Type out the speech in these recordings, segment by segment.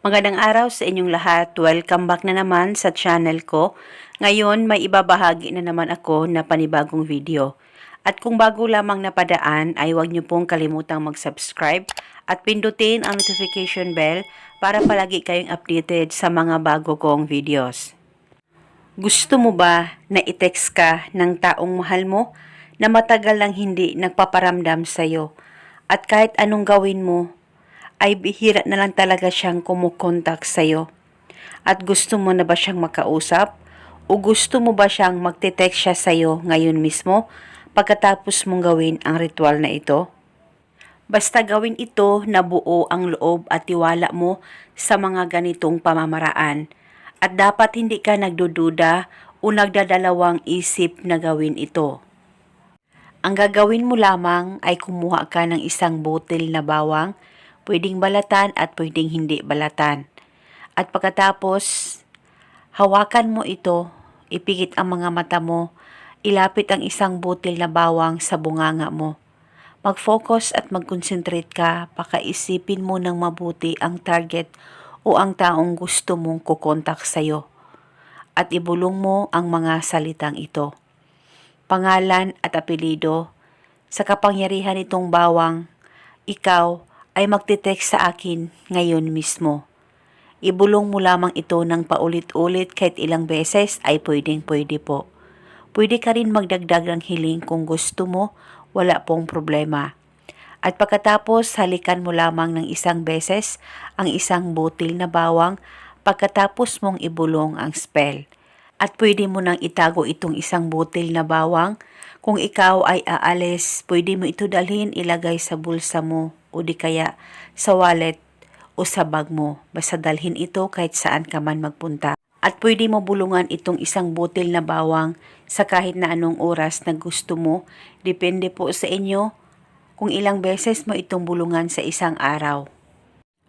Magandang araw sa inyong lahat. Welcome back na naman sa channel ko. Ngayon, may ibabahagi na naman ako na panibagong video. At kung bago lamang napadaan, ay huwag niyo pong kalimutang mag-subscribe at pindutin ang notification bell para palagi kayong updated sa mga bago kong videos. Gusto mo ba na i-text ka ng taong mahal mo na matagal lang hindi nagpaparamdam sa'yo at kahit anong gawin mo, ay bihira na lang talaga siyang kumukontak sa'yo? At gusto mo na ba siyang makausap? O gusto mo ba siyang magte-text siya sa'yo ngayon mismo pagkatapos mong gawin ang ritual na ito? Basta gawin ito na buo ang loob at tiwala mo sa mga ganitong pamamaraan. At dapat hindi ka nagdududa o nagdadalawang isip na gawin ito. Ang gagawin mo lamang ay kumuha ka ng isang botel na bawang, pwedeng balatan at pwedeng hindi balatan. At pagkatapos, hawakan mo ito, ipikit ang mga mata mo, ilapit ang isang botel na bawang sa bunganga mo. Mag-focus at mag-concentrate ka, pakaisipin mo ng mabuti ang target o ang taong gusto mong kukontak sa'yo. At ibulong mo ang mga salitang ito pangalan at apelido. Sa kapangyarihan nitong bawang, ikaw ay magte-text sa akin ngayon mismo. Ibulong mo lamang ito ng paulit-ulit kahit ilang beses ay pwedeng pwede po. Pwede ka rin magdagdag ng hiling kung gusto mo, wala pong problema. At pagkatapos, halikan mo lamang ng isang beses ang isang butil na bawang pagkatapos mong ibulong ang spell at pwede mo nang itago itong isang butil na bawang. Kung ikaw ay aalis, pwede mo ito dalhin ilagay sa bulsa mo o di kaya sa wallet o sa bag mo. Basta dalhin ito kahit saan ka man magpunta. At pwede mo bulungan itong isang butil na bawang sa kahit na anong oras na gusto mo. Depende po sa inyo kung ilang beses mo itong bulungan sa isang araw.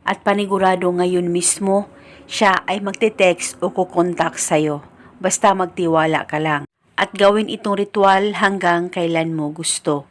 At panigurado ngayon mismo, siya ay magte-text o kukontak sa'yo. Basta magtiwala ka lang. At gawin itong ritual hanggang kailan mo gusto.